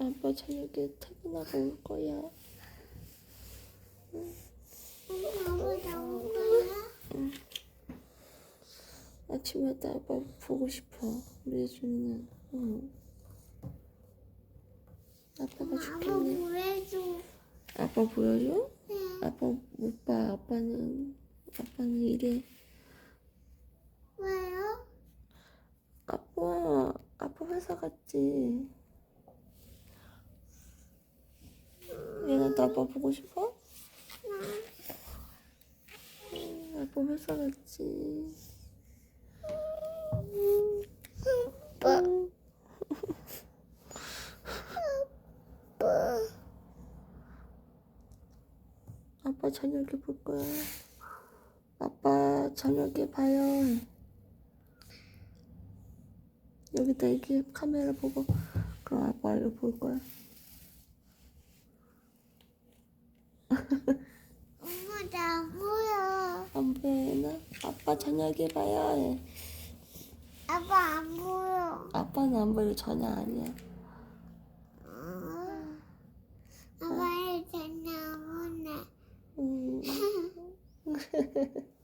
아빠 저녁에 퇴근하고 올 거야. 아빠 나온 거야? 아침마다 아빠 보고 싶어. 우리 예준이는. 응. 아빠가 아빠 좋겠네. 보여줘. 아빠 보여줘? 네. 아빠 못 봐. 아빠는 아빠는 이래. 왜요? 아빠 아빠 회사 갔지. 아빠 보고 싶어? 응, 아빠 회사 갔지. 아빠. 아빠 저녁에 볼 거야. 아빠 저녁에 봐요. 여기다 이렇게 카메라 보고 그럼 아빠 이거 볼 거야. 엄마 나 보여. 안 보여나? 아빠 저녁에 봐요. 해. 아빠 안 보여. 아빠는 안 보여 전혀 아니야. 아빠 이제 나오네. 음.